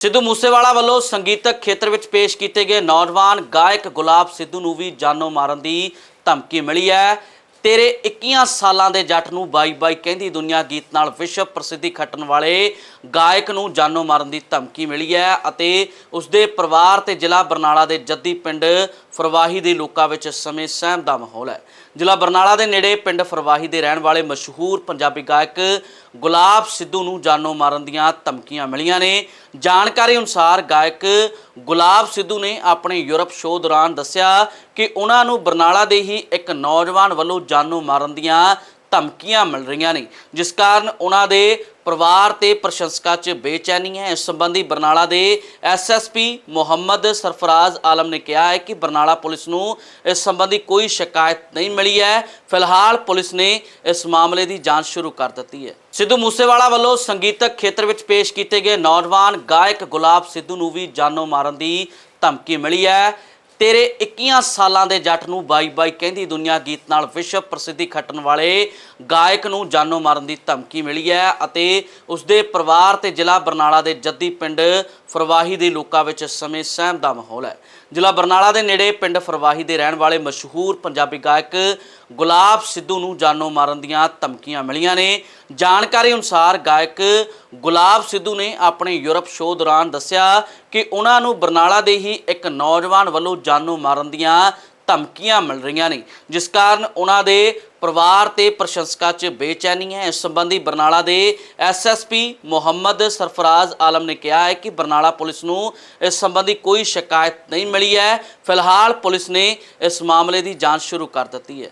ਸਿੱਧੂ ਮੂਸੇਵਾਲਾ ਵੱਲੋਂ ਸੰਗੀਤਕ ਖੇਤਰ ਵਿੱਚ ਪੇਸ਼ ਕੀਤੇ ਗਏ ਨੌਜਵਾਨ ਗਾਇਕ ਗੁਲਾਬ ਸਿੱਧੂ ਨੂੰ ਵੀ ਜਾਨੋਂ ਮਾਰਨ ਦੀ ਧਮਕੀ ਮਿਲੀ ਹੈ। ਤੇਰੇ 21 ਸਾਲਾਂ ਦੇ ਜੱਟ ਨੂੰ ਬਾਈ ਬਾਈ ਕਹਿੰਦੀ ਦੁਨੀਆ ਗੀਤ ਨਾਲ ਵਿਸ਼ਵ ਪ੍ਰਸਿੱਧੀ ਖੱਟਣ ਵਾਲੇ ਗਾਇਕ ਨੂੰ ਜਾਨੋਂ ਮਾਰਨ ਦੀ ਧਮਕੀ ਮਿਲੀ ਹੈ ਅਤੇ ਉਸਦੇ ਪਰਿਵਾਰ ਤੇ ਜ਼ਿਲ੍ਹਾ ਬਰਨਾਲਾ ਦੇ ਜੱਦੀ ਪਿੰਡ ਫਰਵਾਹੀ ਦੇ ਲੋਕਾਂ ਵਿੱਚ ਇਸ ਸਮੇਂ ਸਹਿਮ ਦਾ ਮਾਹੌਲ ਹੈ। ਜ਼ਿਲ੍ਹਾ ਬਰਨਾਲਾ ਦੇ ਨੇੜੇ ਪਿੰਡ ਫਰਵਾਹੀ ਦੇ ਰਹਿਣ ਵਾਲੇ ਮਸ਼ਹੂਰ ਪੰਜਾਬੀ ਗਾਇਕ ਗੁਲਾਬ ਸਿੱਧੂ ਨੂੰ ਜਾਨੋਂ ਮਾਰਨ ਦੀਆਂ ਧਮਕੀਆਂ ਮਿਲੀਆਂ ਨੇ। ਜਾਣਕਾਰੀ ਅਨੁਸਾਰ ਗਾਇਕ ਗੁਲਾਬ ਸਿੱਧੂ ਨੇ ਆਪਣੇ ਯੂਰਪ ਸ਼ੋਅ ਦੌਰਾਨ ਦੱਸਿਆ ਕਿ ਉਹਨਾਂ ਨੂੰ ਬਰਨਾਲਾ ਦੇ ਹੀ ਇੱਕ ਨੌਜਵਾਨ ਵੱਲੋਂ ਜਾਨੋਂ ਮਾਰਨ ਦੀਆਂ ਧਮਕੀਆਂ ਮਿਲ ਰਹੀਆਂ ਨੇ, ਜਿਸ ਕਾਰਨ ਉਹਨਾਂ ਦੇ ਪਰਿਵਾਰ ਤੇ ਪ੍ਰਸ਼ੰਸਕਾਂ 'ਚ ਬੇਚੈਨੀ ਹੈ। ਇਸ ਸੰਬੰਧੀ ਬਰਨਾਲਾ ਦੇ ਐਸਐਸਪੀ ਮੁਹੰਮਦ ਸਰਫਰਾਜ਼ ਆਲਮ ਨੇ ਕਿਹਾ ਹੈ ਕਿ ਬਰਨਾਲਾ ਪੁਲਿਸ ਨੂੰ ਇਸ ਸੰਬੰਧੀ ਕੋਈ ਸ਼ਿਕਾਇਤ ਨਹੀਂ ਮਿਲੀ ਹੈ। ਫਿਲਹਾਲ ਪੁਲਿਸ ਨੇ ਇਸ ਮਾਮਲੇ ਦੀ ਜਾਂਚ ਸ਼ੁਰੂ ਕਰ ਦਿੱਤੀ ਹੈ। ਸਿੱਧੂ ਮੂਸੇਵਾਲਾ ਵੱਲੋਂ ਸੰਗੀਤਕ ਖੇਤਰ ਵਿੱਚ ਪੇਸ਼ ਕੀਤੇ ਗਏ ਨੌਜਵਾਨ ਗਾਇਕ ਗੁਲਾਬ ਸਿੱਧੂ ਨੂੰ ਵੀ ਜਾਨੋਂ ਮਾਰਨ ਦੀ ਧਮਕੀ ਮਿਲੀ ਹੈ। ਤੇਰੇ 21 ਸਾਲਾਂ ਦੇ ਜੱਟ ਨੂੰ ਬਾਈ ਬਾਈ ਕਹਿੰਦੀ ਦੁਨੀਆ ਗੀਤ ਨਾਲ ਵਿਸ਼ਵ ਪ੍ਰਸਿੱਧੀ ਖੱਟਣ ਵਾਲੇ ਗਾਇਕ ਨੂੰ ਜਾਨੋਂ ਮਾਰਨ ਦੀ ਧਮਕੀ ਮਿਲੀ ਹੈ ਅਤੇ ਉਸਦੇ ਪਰਿਵਾਰ ਤੇ ਜ਼ਿਲ੍ਹਾ ਬਰਨਾਲਾ ਦੇ ਜੱਦੀ ਪਿੰਡ ਫਰਵਾਹੀ ਦੇ ਲੋਕਾਂ ਵਿੱਚ ਇਸ ਸਮੇਂ ਸਹਿਮ ਦਾ ਮਾਹੌਲ ਹੈ। ਜ਼ਿਲ੍ਹਾ ਬਰਨਾਲਾ ਦੇ ਨੇੜੇ ਪਿੰਡ ਫਰਵਾਹੀ ਦੇ ਰਹਿਣ ਵਾਲੇ ਮਸ਼ਹੂਰ ਪੰਜਾਬੀ ਗਾਇਕ ਗੁਲਾਬ ਸਿੱਧੂ ਨੂੰ ਜਾਨੋਂ ਮਾਰਨ ਦੀਆਂ ਧਮਕੀਆਂ ਮਿਲੀਆਂ ਨੇ। ਜਾਣਕਾਰੀ ਅਨੁਸਾਰ ਗਾਇਕ ਗੁਲਾਬ ਸਿੱਧੂ ਨੇ ਆਪਣੇ ਯੂਰਪ ਸ਼ੋਅ ਦੌਰਾਨ ਦੱਸਿਆ ਕਿ ਉਹਨਾਂ ਨੂੰ ਬਰਨਾਲਾ ਦੇ ਹੀ ਇੱਕ ਨੌਜਵਾਨ ਵੱਲੋਂ ਜਾਨੋਂ ਮਾਰਨ ਦੀਆਂ ਧਮਕੀਆਂ ਮਿਲ ਰਹੀਆਂ ਨੇ, ਜਿਸ ਕਾਰਨ ਉਹਨਾਂ ਦੇ ਪਰਿਵਾਰ ਤੇ ਪ੍ਰਸ਼ੰਸਕਾਂ 'ਚ ਬੇਚੈਨੀ ਹੈ। ਇਸ ਸੰਬੰਧੀ ਬਰਨਾਲਾ ਦੇ ਐਸਐਸਪੀ ਮੁਹੰਮਦ ਸਰਫਰਾਜ਼ ਆਲਮ ਨੇ ਕਿਹਾ ਹੈ ਕਿ ਬਰਨਾਲਾ ਪੁਲਿਸ ਨੂੰ ਇਸ ਸੰਬੰਧੀ ਕੋਈ ਸ਼ਿਕਾਇਤ ਨਹੀਂ ਮਿਲੀ ਹੈ। ਫਿਲਹਾਲ ਪੁਲਿਸ ਨੇ ਇਸ ਮਾਮਲੇ ਦੀ ਜਾਂਚ ਸ਼ੁਰੂ ਕਰ ਦਿੱਤੀ ਹੈ।